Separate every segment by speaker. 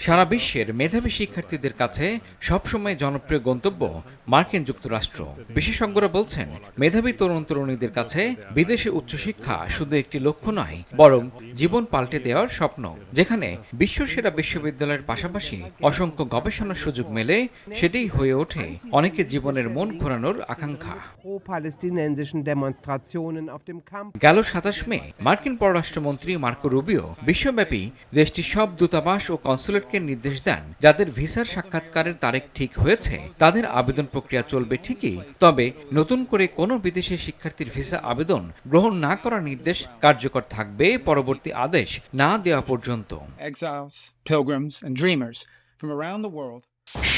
Speaker 1: সারা বিশ্বের মেধাবী শিক্ষার্থীদের কাছে সবসময় জনপ্রিয় গন্তব্য মার্কিন যুক্তরাষ্ট্র বিশেষজ্ঞরা বলছেন মেধাবী তরুণ তরুণীদের কাছে বিদেশে উচ্চশিক্ষা শুধু একটি লক্ষ্য নয় বরং জীবন পাল্টে দেওয়ার স্বপ্ন যেখানে বিশ্বসেরা বিশ্ববিদ্যালয়ের পাশাপাশি অসংখ্য গবেষণার সুযোগ মেলে সেটাই হয়ে ওঠে অনেকের জীবনের মন ঘোরানোর আকাঙ্ক্ষা. গেল সাতাশ মে মার্কিন পররাষ্ট্রমন্ত্রী মার্কো রুবিও বিশ্বব্যাপী দেশটির সব দূতাবাস ও কনসুলেটকে নির্দেশ দেন যাদের ভিসার সাক্ষাৎকারের তারিখ ঠিক হয়েছে তাদের আবেদন প্রক্রিয়া চলবে ঠিকই। তবে নতুন করে কোনো বিদেশে শিক্ষার্থীর ভিসা আবেদন গ্রহণ না করার নির্দেশ কার্যকর থাকবে পরবর্তী আদেশ না দেওয়া পর্যন্ত।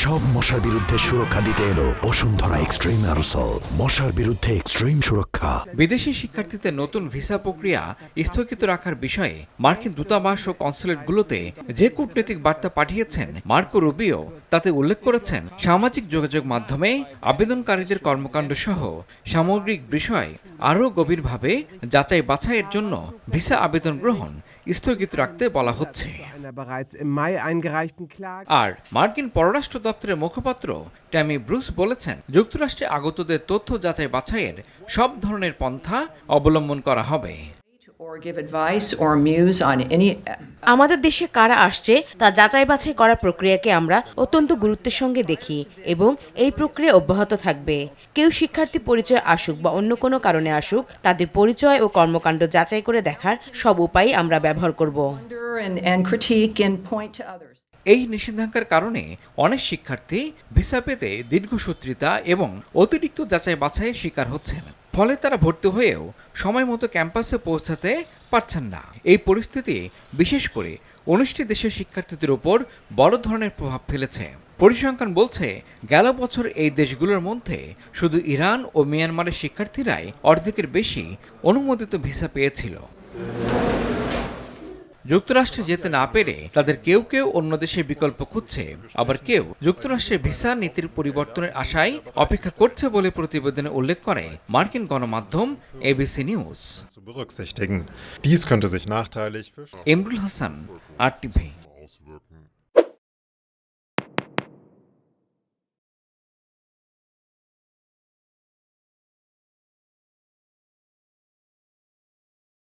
Speaker 2: সব মশার বিরুদ্ধে সুরক্ষা দিতে এলো বসুন্ধরা এক্সট্রিম অ্যারোসল। মশার বিরুদ্ধে এক্সট্রিম সুরক্ষা।
Speaker 1: বিদেশি শিক্ষার্থীদের নতুন ভিসা প্রক্রিয়া স্থগিত রাখার বিষয়ে মার্কিন দূতাবাস ও কনসুলেটগুলোতে যে কূটনৈতিক বার্তা পাঠিয়েছেন মার্কো রুবিও, তাতে উল্লেখ করেছেন, সামাজিক যোগাযোগ মাধ্যমে আবেদনকারীদের কর্মকাণ্ড সহ সামগ্রিক বিষয় আরও গভীরভাবে যাচাই বাছাইয়ের জন্য ভিসা আবেদন গ্রহণ স্থগিত রাখতে বলা হচ্ছে. আর মার্কিন পররাষ্ট্র দপ্তরের মুখপাত্র ট্যামি ব্রুস বলেছেন যুক্তরাষ্ট্রে আগতদের তথ্য যাচাই বাছাইয়ের সব ধরনের পন্থা অবলম্বন করা হবে
Speaker 3: or give advice or muse on any
Speaker 4: আমাদের দেশে কারা আসছে তা যাচাই বাছাই করার প্রক্রিয়াকে আমরা অত্যন্ত গুরুত্বের সঙ্গে দেখি এবং এই প্রক্রিয়া অব্যাহত থাকবে। কেউ শিক্ষার্থী পরিচয় আসুক বা অন্য কোনো কারণে আসুক তাদের পরিচয় ও কর্মকাণ্ড যাচাই করে দেখার সব উপায় আমরা ব্যবহার করব.
Speaker 1: এই নিষেধাজ্ঞার কারণে অনেক শিক্ষার্থী ভিসা পেতে দীর্ঘসূত্রিতা এবং অতিরিক্ত যাচাই বাছাইয়ের শিকার হচ্ছেন। ফলে তারা ভর্তি হয়েও সময় মতো ক্যাম্পাসে পৌঁছাতে পারছেন না। এই পরিস্থিতি বিশেষ করে উনিশটি দেশের শিক্ষার্থীদের উপর বড় ধরনের প্রভাব ফেলেছে। পরিসংখ্যান বলছে, গেল বছর এই দেশগুলোর মধ্যে শুধু ইরান ও মিয়ানমারের শিক্ষার্থীরাই অর্ধেকের বেশি অনুমোদিত ভিসা পেয়েছিল। যুক্তরাষ্ট্রে যেতে না পেরে তাদের কেউ কেউ অন্য দেশে বিকল্প খুঁজছে আবার কেউ যুক্তরাষ্ট্রের ভিসা নীতির পরিবর্তনের আশায় অপেক্ষা করছে বলে প্রতিবেদনে উল্লেখ করে মার্কিন গণমাধ্যম ABC news Imrul Hasan R TV.